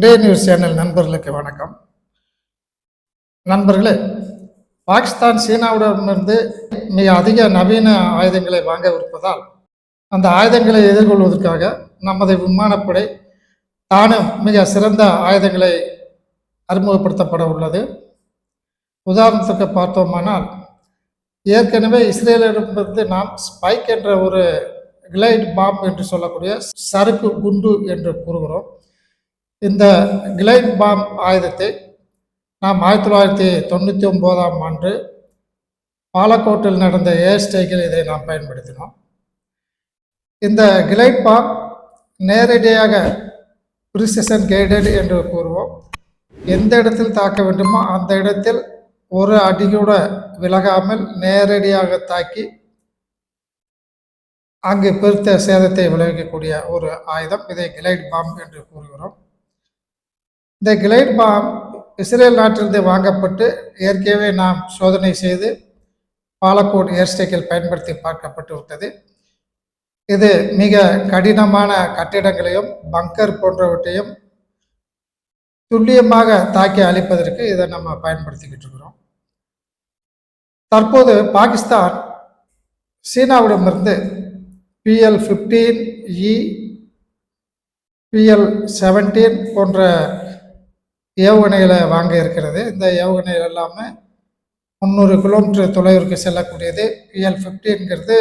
இன்றைய news channel நண்பர்களுக்கு வணக்கம். நண்பர்களே பாகிஸ்தான் சீனாவிடமிருந்து மிக அதிக நவீன ஆயுதங்களை வாங்கவிருப்பதால் அந்த ஆயுதங்களை எதிர்கொள்வதற்காக நமது விமானப்படை தானும் மிக சிறந்த ஆயுதங்களை அறிமுகப்படுத்தப்பட உள்ளது. உதாரணத்துக்கு பார்த்தோமானால் ஏற்கனவே இஸ்ரேலிடமிருந்து நாம் ஸ்பைக் என்ற ஒரு கிளைட் பாம் என்று சொல்லக்கூடிய சறுக்கு குண்டு என்று கூறுகிறோம். இந்த கிளைட் பாம் ஆயுதத்தை நாம் ஆயிரத்தி தொள்ளாயிரத்தி தொண்ணூற்றி ஒம்போதாம் ஆண்டு பாலக்கோட்டில் நடந்த ஏர் ஸ்ட்ரைக்கில் இதை நாம் பயன்படுத்தினோம். இந்த கிளைட் பாம் நேரடியாக ப்ரிசிஷன் கைடட் என்று கூறுவோம். எந்த இடத்தில் தாக்க வேண்டுமோ அந்த இடத்தில் ஒரு அடிகூட விலகாமல் நேரடியாக தாக்கி அங்கு பெருத்த சேதத்தை விளைவிக்கக்கூடிய ஒரு ஆயுதம் இதை கிளைட் பாம் என்று கூறுகிறோம். இந்த கிளைட் பாம் இஸ்ரேல் நாட்டிலிருந்து வாங்கப்பட்டு ஏற்கனவே நாம் சோதனை செய்து பாலக்கோட் ஏர்ஸ்டேக்கில் பயன்படுத்தி பார்க்கப்பட்டு விட்டது. இது மிக கடினமான கட்டிடங்களையும் பங்கர் போன்றவற்றையும் துல்லியமாக தாக்கி அழிப்பதற்கு இதை நம்ம பயன்படுத்திக்கிட்டு இருக்கிறோம். தற்போது Pakistan சீனாவிடமிருந்து PL fifteen E PL seventeen போன்ற ஏவுகணைகளை வாங்க இருக்கிறது. இந்த ஏவுகணைகள் எல்லாமே முந்நூறு கிலோமீட்டர் தொலைவிற்கு செல்லக்கூடியது. பிஎல் ஃபிஃப்டிங்கிறது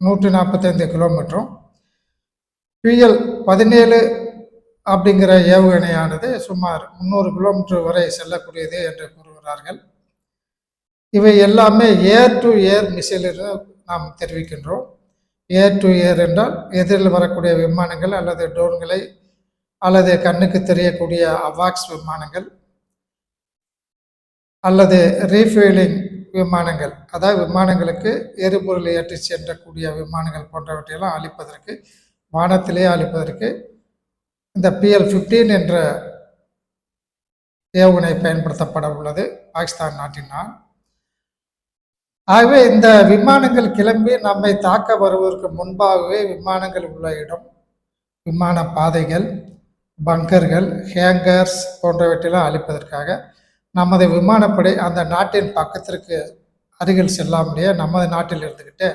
நூற்றி நாற்பத்தைந்து கிலோமீட்டரும். பிஎல் பதினேழு அப்படிங்கிற ஏவுகணையானது சுமார் முந்நூறு கிலோமீட்டர் வரை செல்லக்கூடியது என்று கூறுகிறார்கள். இவை எல்லாமே ஏர் டு ஏர் மிசைல் என்று நாம் தெரிவிக்கின்றோம். ஏர் டு ஏர் என்றால் எதிரில் வரக்கூடிய விமானங்கள் அல்லது ட்ரோன்களை அல்லது கண்ணுக்கு தெரியக்கூடிய அவாக்ஸ் விமானங்கள் அல்லது ரீஃபீலிங் விமானங்கள் அதாவது விமானங்களுக்கு எரிபொருள் ஏற்றி சென்றக்கூடிய விமானங்கள் போன்றவற்றையெல்லாம் அழிப்பதற்கு வானத்திலே அழிப்பதற்கு இந்த பிஎல் ஃபிஃப்டீன் என்ற ஏவுகணை பயன்படுத்தப்பட உள்ளது பாகிஸ்தான் நாட்டினால். ஆகவே இந்த விமானங்கள் கிளம்பி நம்மை தாக்க வருவதற்கு முன்பாகவே விமானங்கள் உள்ள இடம் விமான பாதைகள் பங்கர்கள் ஹேங்கர்ஸ் போன்றவற்றையெல்லாம் அழிப்பதற்காக நமது விமானப்படை அந்த நாட்டின் பக்கத்திற்கு அருகில் செல்லாமலேயே நமது நாட்டில் இருந்துக்கிட்டு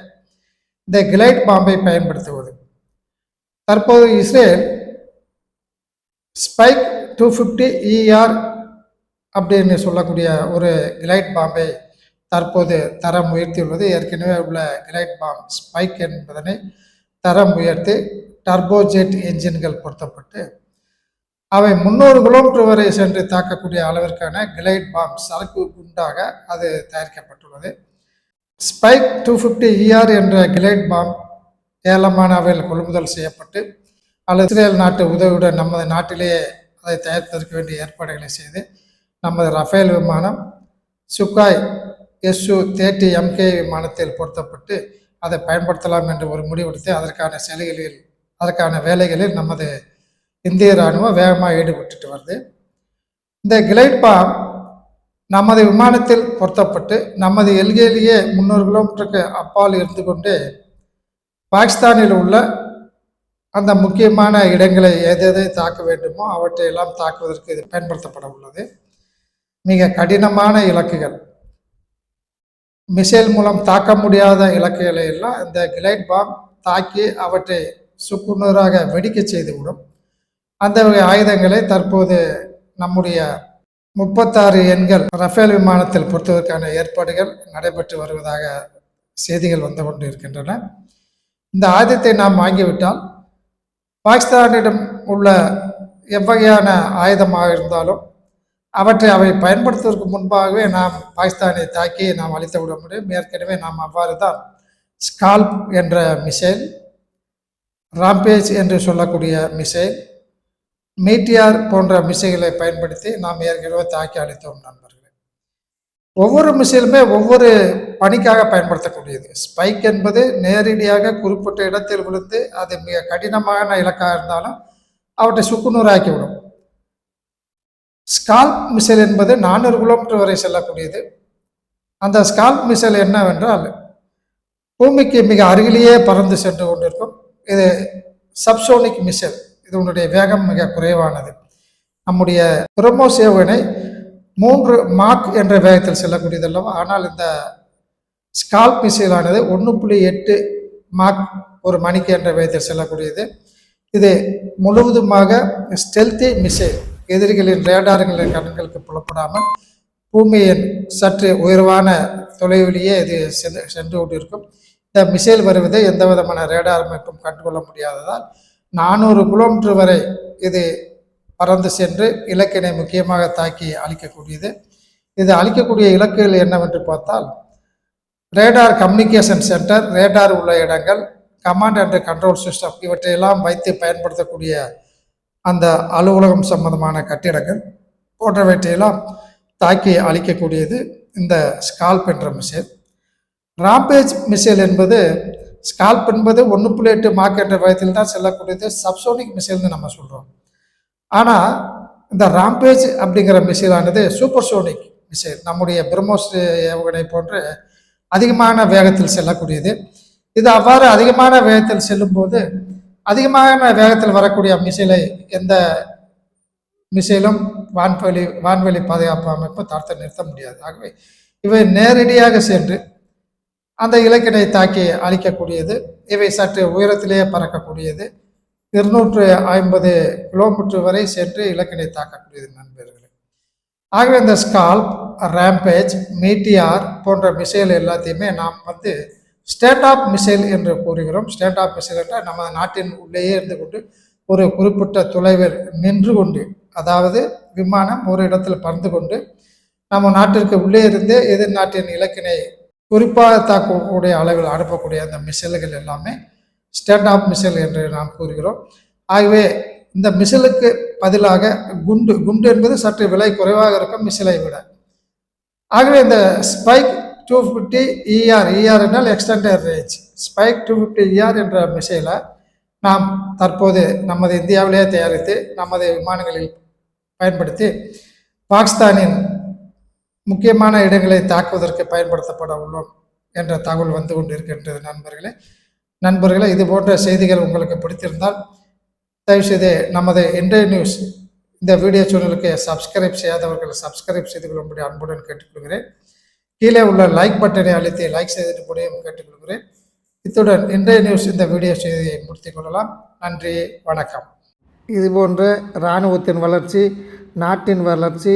இந்த கிளைட் பாம்பை பயன்படுத்துவது. தற்போது Israel spike two fifty ER அப்படின்னு சொல்லக்கூடிய ஒரு கிளைட் பாம்பை தற்போது தரம் உயர்த்தியுள்ளது ஏற்கனவே உள்ள கிளைட் பாம் ஸ்பைக் என்பதனை தரம் உயர்த்தி டர்போஜெட் என்ஜின்கள் பொருத்தப்பட்டு அவை முந்நூறு கிலோமீட்டர் வரை சென்று தாக்கக்கூடிய அளவிற்கான கிளைட் பாம் சரக்கு குண்டாக அது தயாரிக்கப்பட்டுள்ளது. ஸ்பைக் டூ ஃபிஃப்டி இஆர் என்ற கிளைட் பாம் ஏலமானாவில் கொள்முதல் செய்யப்பட்டு அல்லது இஸ்ரேல் நாட்டு உதவியுடன் நமது நாட்டிலேயே அதை தயாரிப்பதற்கு வேண்டிய ஏற்பாடுகளை செய்து நமது ரஃபேல் விமானம் சுக்காய் எஸ்யூ தேர்ட்டி எம்கே விமானத்தில் பொருத்தப்பட்டு அதை பயன்படுத்தலாம் என்று ஒரு முடிவெடுத்து அதற்கான செயல்களில் அதற்கான வேலைகளில் நமது இந்திய இராணுவம் வேகமாக ஈடுபட்டுட்டு வருது. இந்த கிளைட் பாம் நமது விமானத்தில் பொருத்தப்பட்டு நமது எல்கையிலேயே முந்நூறு கிலோமீட்டருக்கு அப்பால் இருந்து கொண்டு பாகிஸ்தானில் உள்ள அந்த முக்கியமான இடங்களை எதை தாக்க வேண்டுமோ அவற்றையெல்லாம் தாக்குவதற்கு இது பயன்படுத்தப்பட உள்ளது. மிக கடினமான இலக்குகள். மிசைல் மூலம் தாக்க முடியாத இலக்குகளை எல்லாம் இந்த கிளைட் பாம் தாக்கி அவற்றை சுக்குநூறாக வெடிக்க செய்துவிடும். அந்த வகை ஆயுதங்களை தற்போது நம்முடைய முப்பத்தாறு எண்கள் ரஃபேல் விமானத்தில் பொறுத்துவதற்கான ஏற்பாடுகள் நடைபெற்று வருவதாக செய்திகள் வந்து கொண்டு இருக்கின்றன இந்த ஆயுதத்தை நாம் வாங்கிவிட்டால் பாகிஸ்தானிடம் உள்ள எவ்வகையான ஆயுதமாக இருந்தாலும் அவற்றை அவை பயன்படுத்துவதற்கு முன்பாகவே நாம் பாகிஸ்தானை தாக்கி நாம் அழித்து விட முடியும். ஏற்கனவே நாம் அவ்வாறு தான் ஸ்கால்ப் என்ற மிசைல் ராம்பேஜ் என்று சொல்லக்கூடிய மிசைல் மீட்டியார் போன்ற மிசைகளை பயன்படுத்தி நாம் ஏற்கனவே தாக்கி அளித்தோம் நண்பர்களே. ஒவ்வொரு மிசைலுமே ஒவ்வொரு பணிக்காக பயன்படுத்தக்கூடியது. ஸ்பைக் என்பது நேரடியாக குறிப்பிட்ட இடத்தில் விழுந்து அது மிக கடினமான இலக்காக இருந்தாலும் அவற்றை சுக்குநூறாக்கிவிடும். ஸ்கால்ப் மிசைல் என்பது நானூறு கிலோமீட்டர் வரை செல்லக்கூடியது. அந்த ஸ்கால்ப் மிசைல் என்னவென்றால் பூமிக்கு மிக அருகிலேயே பறந்து சென்று கொண்டிருக்கும். இது சப்சோனிக் மிசைல். இதனுடைய வேகம் மிக குறைவானது. நம்முடைய பிரம்மோ சேவகனை மூன்று மார்க் என்ற வேகத்தில் செல்லக்கூடியது அல்லவா ஆனால் இந்த ஸ்கால்ப் மிசைலானது ஒன்று புள்ளி எட்டு மார்க் ஒரு மணிக்கு என்ற வேகத்தில் செல்லக்கூடியது. இது முழுவதுமாக ஸ்டெல்தி மிசைல் எதிரிகளின் ரேடார்களின் கண்களுக்கு புலப்படாமல் பூமியின் சற்று உயர்வான தொலைவிலேயே இது சென்று சென்று கொண்டிருக்கும். இந்த மிசைல் வருவதை எந்த விதமான ரேடார் அமைப்பும் கண்டுகொள்ள முடியாததால் நானூறு கிலோமீட்டர் வரை இது பறந்து சென்று இலக்கினை முக்கியமாக தாக்கி அழிக்கக்கூடியது. இது அழிக்கக்கூடிய இலக்குகள் என்னவென்று பார்த்தால் ரேடார் கம்யூனிகேஷன் சென்டர் ரேடார் உள்ள இடங்கள் கமாண்ட் அண்ட் கண்ட்ரோல் சிஸ்டம் இவற்றையெல்லாம் வைத்து பயன்படுத்தக்கூடிய அந்த அலுவலகம் சம்பந்தமான கட்டிடங்கள் போன்றவற்றையெல்லாம் தாக்கி அழிக்கக்கூடியது இந்த ஸ்கால்ப் என்ற மிசைல் ராம்பேஜ் மிசைல் என்பது ஸ்கால்ப் என்பது ஒன்று புள்ளி எட்டு மார்க் என்ற வயதில் தான் செல்லக்கூடியது. சப்சோனிக் மிசைல்னு நம்ம சொல்கிறோம் ஆனால் இந்த ராம்பேஜ் அப்படிங்கிற மிசைலானது சூப்பர்சோனிக் மிசைல் நம்முடைய பிரம்மோஸ் ஏவுகணை போன்று அதிகமான வேகத்தில் செல்லக்கூடியது. இது அவ்வாறு அதிகமான வேகத்தில் செல்லும்போது அதிகமான வேகத்தில் வரக்கூடிய மிசைலை எந்த மிசைலும் வான்வெளி வான்வெளி பாதுகாப்பு அமைப்பு தடுத்து நிறுத்த முடியாது. ஆகவே இவை நேரடியாக சென்று அந்த இலக்கினை தாக்கி அழிக்கக்கூடியது. இவை சற்று உயரத்திலேயே பறக்கக்கூடியது. இருநூற்று ஐம்பது கிலோமீட்டர் வரை சென்று இலக்கினை தாக்கக்கூடியது நண்பர்களே. ஆகவே இந்த ஸ்கால்ப் ரேம்பேஜ் மீட்டியார் போன்ற மிசைல் எல்லாத்தையுமே நாம் வந்து ஸ்டேட் ஆஃப் மிசைல் என்று கூறுகிறோம். ஸ்டேட் ஆஃப் மிசைல் என்றால் நம்ம நாட்டின் உள்ளேயே இருந்து கொண்டு ஒரு குறிப்பிட்ட தொலைவில் நின்று கொண்டு அதாவது விமானம் ஒரு இடத்தில் பறந்து கொண்டு நம்ம நாட்டிற்கு உள்ளே இருந்து எதிர் நாட்டின் இலக்கினை குறிப்பாக தாக்கக்கூடிய அளவில் அனுப்பக்கூடிய அந்த மிசைல்கள் எல்லாமே ஸ்டேட் ஆஃப் மிசைல் என்று நாம் கூறுகிறோம். ஆகவே இந்த மிசிலுக்கு பதிலாக குண்டு குண்டு என்பது சற்று விலை குறைவாக இருக்கும் மிசிலை விட. ஆகவே இந்த spike two fifty ER ER என்றால் extender range. Spike two fifty ER என்ற மிசைலை நாம் தற்போது நமது இந்தியாவிலேயே தயாரித்து நமது விமானங்களில் பயன்படுத்தி பாகிஸ்தானின் முக்கியமான இடங்களை தாக்குவதற்கு பயன்படுத்தப்பட உள்ளோம் என்ற தகவல் வந்து கொண்டிருக்கின்றது நண்பர்களே. நண்பர்களே இது போன்ற செய்திகள் உங்களுக்கு பிடித்திருந்தால் தயவுசெய்து நமது இன்றைய நியூஸ் இந்த வீடியோ சேனலுக்கு சப்ஸ்கிரைப் செய்யாதவர்கள் சப்ஸ்கிரைப் செய்து கொள்ளும்படி அன்புடன் கேட்டுக்கொள்கிறேன். கீழே உள்ள லைக் பட்டனை அழுத்தி லைக் செய்துட்டு கூடயும் கேட்டுக்கொள்கிறேன். இத்துடன் இன்றைய நியூஸ் இந்த வீடியோ செய்தியை முடித்துக் கொள்ளலாம். நன்றி வணக்கம். இதுபோன்ற இராணுவத்தின் வளர்ச்சி நாட்டின் வளர்ச்சி